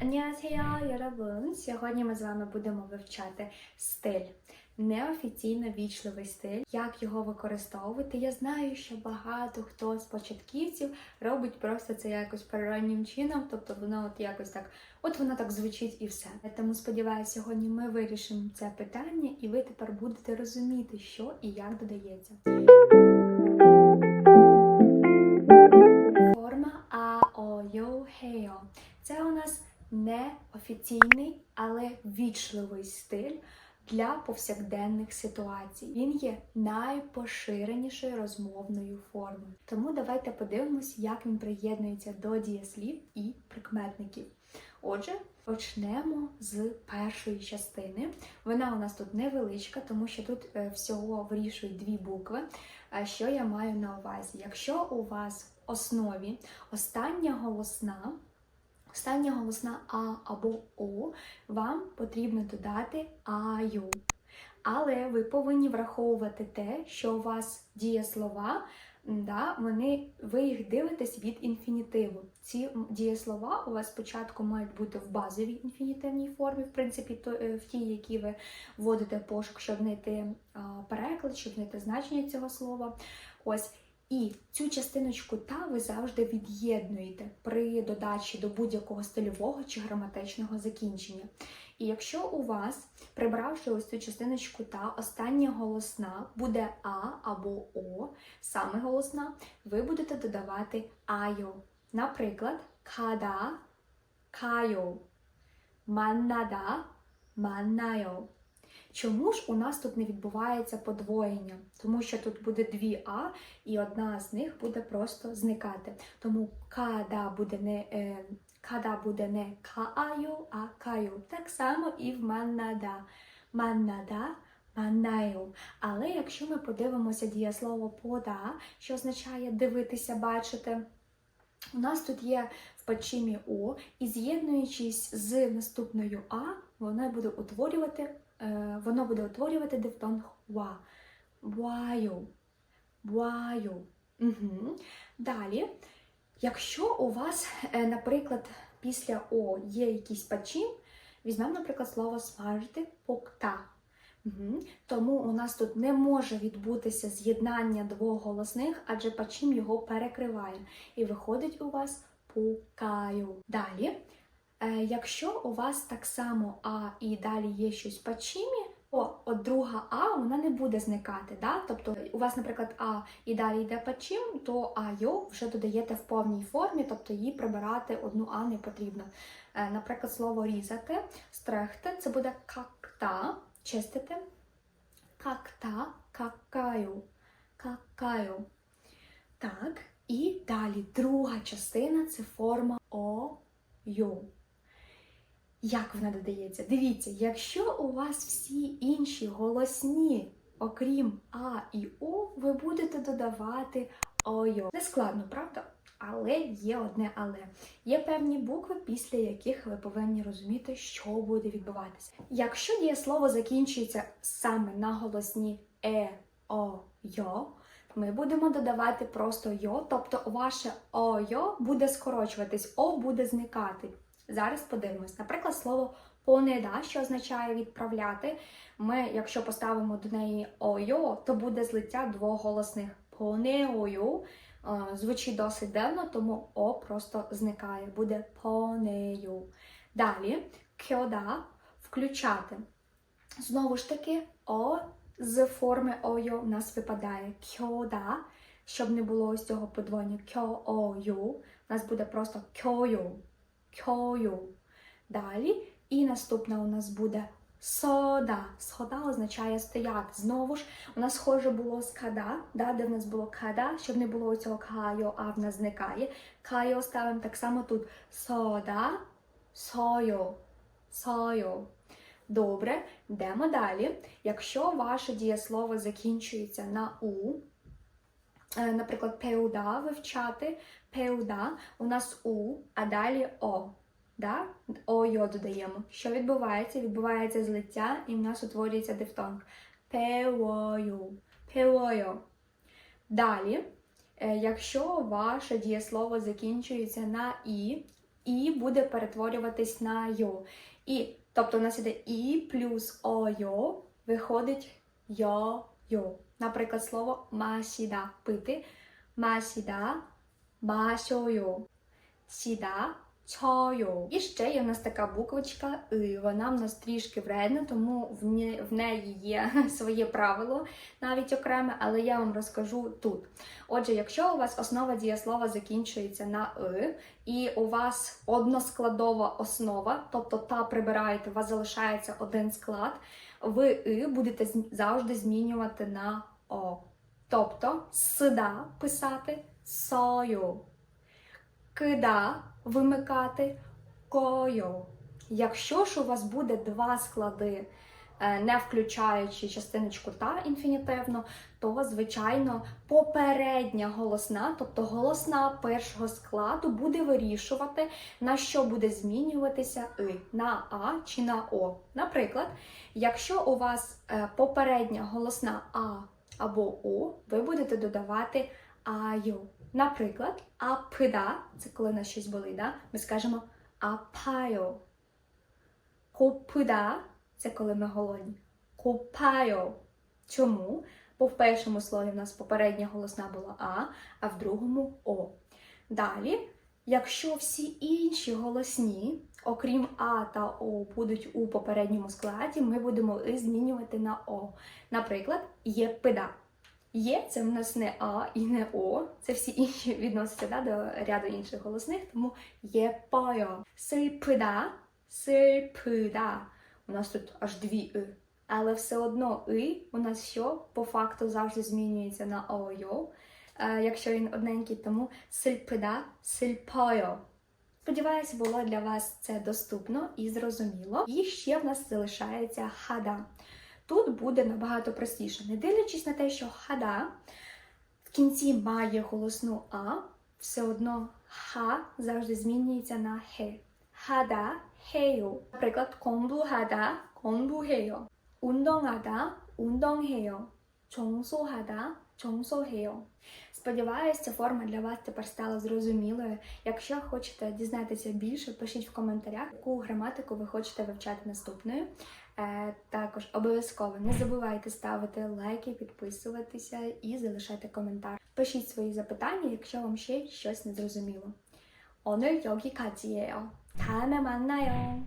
안녕하세요, 여러분. Сьогодні ми з вами будемо вивчати стиль. Неофіційно вічливий стиль, як його використовувати. Я знаю, що багато хто з початківців робить просто це якось природнім чином, тобто воно от якось так, от воно так звучить і все. Тому сподіваюся, сьогодні ми вирішимо це питання, і ви тепер будете розуміти, що і як додається. Форма аойо хейо. Це у нас не офіційний, але вічливий стиль для повсякденних ситуацій. Він є найпоширенішою розмовною формою. Тому давайте подивимось, як він приєднується до дієслів і прикметників. Отже, почнемо з першої частини. Вона у нас тут невеличка, тому що тут е, всього вирішують дві букви. А що я маю на увазі? Якщо у вас в основі остання голосна, остання голосна А або О, вам потрібно додати аю. Але ви повинні враховувати те, що у вас дієслова, да, вони, ви їх дивитесь від інфінітиву. Ці дієслова у вас спочатку мають бути в базовій інфінітивній формі, в принципі, то, е, в тій, які ви вводите пошук, щоб знайти переклад, щоб знайти значення цього слова. Ось. І цю частиночку та ви завжди від'єднуєте при додачі до будь-якого стильового чи граматичного закінчення. І якщо у вас, прибравши ось цю частиночку та, остання голосна буде А або О, саме голосна, ви будете додавати айо. Наприклад, када, кайо, маннада, маннайо. Чому ж у нас тут не відбувається подвоєння? Тому що тут буде дві А, і одна з них буде просто зникати. Тому када буде не е, када буде не кааю, а каю. Так само і в маннада. Маннада, маннаю. Але якщо ми подивимося дієслово пода, що означає дивитися, бачити. У нас тут є в пачимі О, і з'єднуючись з наступною А, вона буде утворювати, воно буде утворювати дифтонг ва. Буаю. Буаю. Угу. Далі, якщо у вас, е, наприклад, після О є якийсь пачім, візьмемо, наприклад, слово смажити покта. Угу. Тому у нас тут не може відбутися з'єднання двох голосних, адже пачім його перекриває. І виходить у вас пукаю. Далі, е, якщо у вас так само А і далі є щось в пачімі, то от друга А вона не буде зникати. Да? Тобто у вас, наприклад, А і далі йде пачім, то айо вже додаєте в повній формі, тобто її прибирати одну А не потрібно. Е, Наприклад, слово різати, стрехти це буде какта, чистити. Какта, какаю, какаю. Так, і далі друга частина це форма о-ю. Як вона додається? Дивіться, якщо у вас всі інші голосні, окрім А і О, ви будете додавати ойо. Не складно, правда? Але є одне але. Є певні букви, після яких ви повинні розуміти, що буде відбуватися. Якщо дієслово закінчується саме на голосні е, о, йо, ми будемо додавати просто йо, тобто ваше ойо буде скорочуватись, о буде зникати. Зараз подивимось. Наприклад, слово понеда, що означає відправляти. Ми, якщо поставимо до неї ойо, то буде злиття двох голосних. Понеою е, звучить досить дивно, тому о просто зникає. Буде понею. Далі кьода включати. Знову ж таки, о з форми ойо в нас випадає кьода, щоб не було ось цього подвоєння кьо-ою. У нас буде просто кьою. Кьою. Далі. І наступна у нас буде сода. Сода означає стояти. Знову ж, у нас схоже було з када, да, де в нас було када, щоб не було цього кайо, а в нас зникає. Кайо ставимо так само тут. Сода, сойо, сойо. Добре, йдемо далі. Якщо ваше дієслово закінчується на у, наприклад, пеуда вивчати, пеуда, у нас у, а далі о. Да? Ойо додаємо. Що відбувається? Відбувається злиття, і в нас утворюється дифтонг. Пеою. Пеою. Далі, е, якщо ваше дієслово закінчується на і, і буде перетворюватись на йо. І, тобто у нас іде і плюс ойо, виходить йо-йо. Наприклад, слово масіда пити. Масіда машою. Сіда чою. І ще є в нас така буквочка «и». Вона в нас трішки вредна, тому в неї є своє правило, навіть окреме, але я вам розкажу тут. Отже, якщо у вас основа дієслова закінчується на «и», і у вас односкладова основа, тобто та прибираєте, у вас залишається один склад, ви «и» будете завжди змінювати на о. Тобто сида писати сою, кида вимикати кою. Якщо ж у вас буде два склади, е, не включаючи частиночку та інфінітивно, то, звичайно, попередня голосна, тобто голосна першого складу, буде вирішувати, на що буде змінюватися и на а чи на о. Наприклад, якщо у вас е, попередня голосна а або о, ви будете додавати аю. Наприклад, апида це коли на щось болить, да? ми скажемо апайо. Копида це коли ми голодні. Копайо. Чому? Бо в першому слові в нас попередня голосна була А, а в другому О. Далі, якщо всі інші голосні, окрім А та О, будуть у попередньому складі, ми будемо і змінювати на О. Наприклад, є пида. Є це в нас не А і не О. Це всі інші відносяться да, до ряду інших голосних, тому є пойо. Сипида, сипида. У нас тут аж дві и. Але все одно и у нас що по факту завжди змінюється на ойо, якщо він одненький, тому сильпида, сильпойо. Сподіваюся, було для вас це доступно і зрозуміло. І ще в нас залишається хада. Тут буде набагато простіше. Не дивлячись на те, що хада в кінці має голосну А, все одно ха завжди змінюється на хе. Хада хею. Наприклад, 공부하다 공부해요. 운동하다 운동해요. 청소하다 청소해요. Сподіваюсь, ця форма для вас тепер стала зрозумілою. Якщо хочете дізнатися більше, пишіть в коментарях, яку граматику ви хочете вивчати наступною. Е, також обов'язково не забувайте ставити лайки, підписуватися і залишати коментар. Пишіть свої запитання, якщо вам ще щось не зрозуміло. 오늘 여기까지예요. 다음에 만나요.